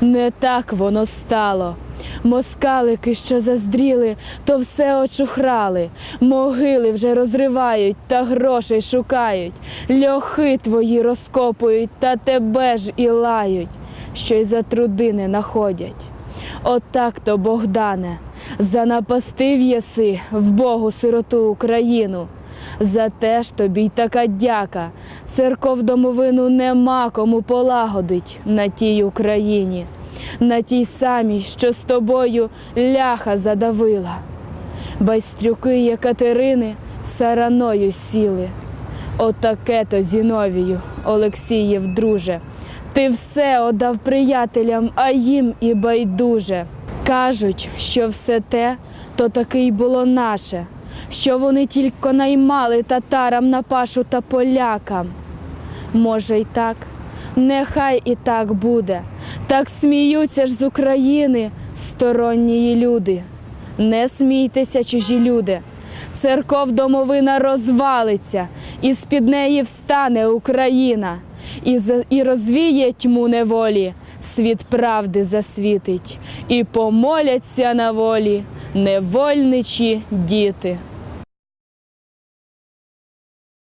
не так воно стало. Москалики, що заздріли, то все очухрали, могили вже розривають та грошей шукають, льохи твої розкопують та тебе ж і лають, що й за труди не находять. Отак то, Богдане, занапастив єси в Богу сироту Україну. За те ж тобі й така дяка. Церков домовину нема кому полагодить на тій Україні, на тій самій, що з тобою ляха задавила. Байстрюки Єкатерини сараною сіли. Отаке то Зіновію, Олексієв, друже. Ти все отдав приятелям, а їм і байдуже. Кажуть, що все те то таки й було наше, що вони тільки наймали татарам на пашу та полякам. Може, й так, нехай і так буде. Так сміються ж з України сторонні люди. Не смійтеся, чужі люди. Церков домовина розвалиться, і з-під неї встане Україна, і, і розвіє тьму неволі, світ правди засвітить, і помоляться на волі невольничі діти.